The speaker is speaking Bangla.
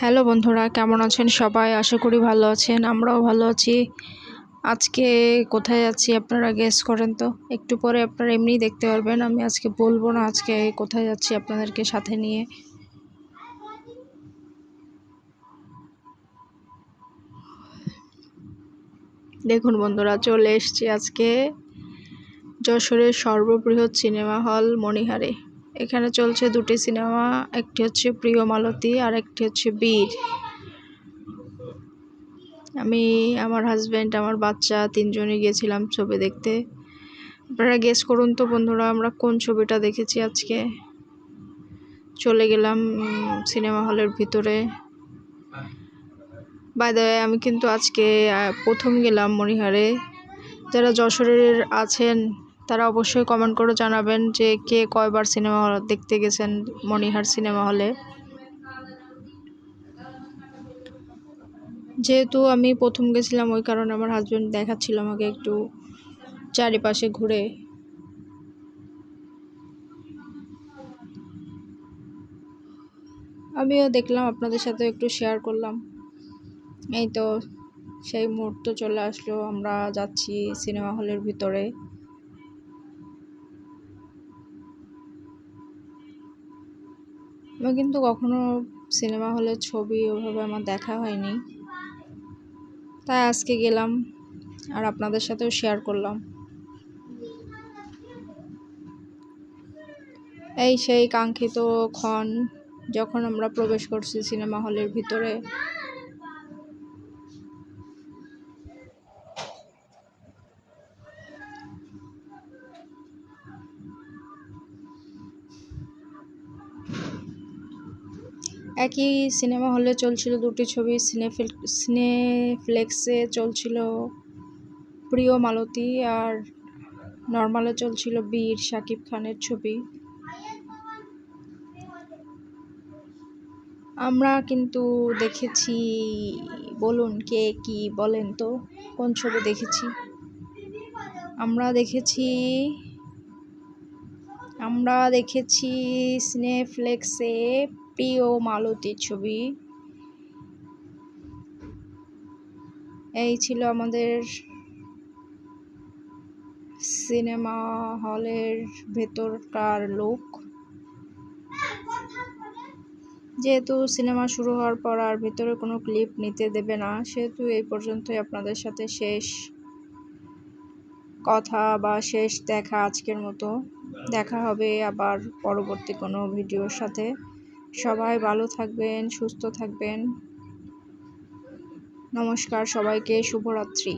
হ্যালো বন্ধুরা, কেমন আছেন সবাই? আশা করি ভালো আছেন, আমরাও ভালো আছি। আজকে কোথায় যাচ্ছি আপনারা গেস করেন তো? একটু পরে আপনারা এমনিই দেখতে পারবেন, আমি আজকে বলব না আজকে কোথায় যাচ্ছি আপনাদেরকে সাথে নিয়ে। দেখুন বন্ধুরা, চলে এসছি আজকে যশোরের সর্ববৃহৎ সিনেমা হল মণিহারে। এখানে চলছে দুটি সিনেমা, একটি হচ্ছে প্রিয় মালতী আর একটি হচ্ছে বীর। আমি, আমার হাজব্যান্ড আমার বাচ্চা তিনজনই গিয়েছিলাম ছবি দেখতে। আপনারা গেস করুন তো বন্ধুরা, আমরা কোন ছবিটা দেখেছি আজকে? চলে গেলাম সিনেমা হলের ভিতরে। বাইদে আমি কিন্তু আজকে প্রথম গেলাম মণিহারে। যারা যশোরের আছেন তারা অবশ্যই কমেন্ট করে জানাবেন যে কে কয়বার সিনেমা হল দেখতে গেছেন মণিহার সিনেমা হলে যেহেতু আমি প্রথম গেছিলাম, ওই কারণে আমার হাজব্যান্ড দেখাচ্ছিল আমাকে একটু চারিপাশে ঘুরে। আমিও দেখলাম, আপনাদের সাথে একটু শেয়ার করলাম। এই তো সেই মুহূর্ত চলে আসলো, আমরা যাচ্ছি সিনেমা হলের ভিতরে। আমি কিন্তু কখনো সিনেমা হলের ছবি ওভাবে আমার দেখা হয়নি। তাই আজকে গেলাম আর আপনাদের সাথেও শেয়ার করলাম। এই সেই কাঙ্ক্ষিত ক্ষণ যখন আমরা প্রবেশ করছি সিনেমা হলের ভিতরে একই সিনেমা হলে চলছিল দুটি ছবি সিনেফিল সিনেফ্লেক্সে চলছিল প্রিয় মালতী আর নর্মালে চলছিল বীর শাকিব খানের ছবি। আমরা কিন্তু দেখেছি, বলুন কে কি বলেন তো, কোন ছবি দেখেছি? আমরা দেখেছি আমরা দেখেছি সিনেফ্লেক্সে প্রিয় মালতীর ছবি। এই ছিল আমাদের সিনেমা হলের ভেতরকার লোক। যেহেতু সিনেমা শুরু হওয়ার পর আর ভেতরে কোনো ক্লিপ নিতে দেবে না, সেহেতু এই পর্যন্তই আপনাদের সাথে শেষ কথা বা শেষ দেখা আজকের মতো। দেখা হবে আবার পরবর্তী কোনো ভিডিওর সাথে। সবাই ভালো থাকবেন সুস্থ থাকবেন। নমস্কার সবাইকে শুভরাত্রি।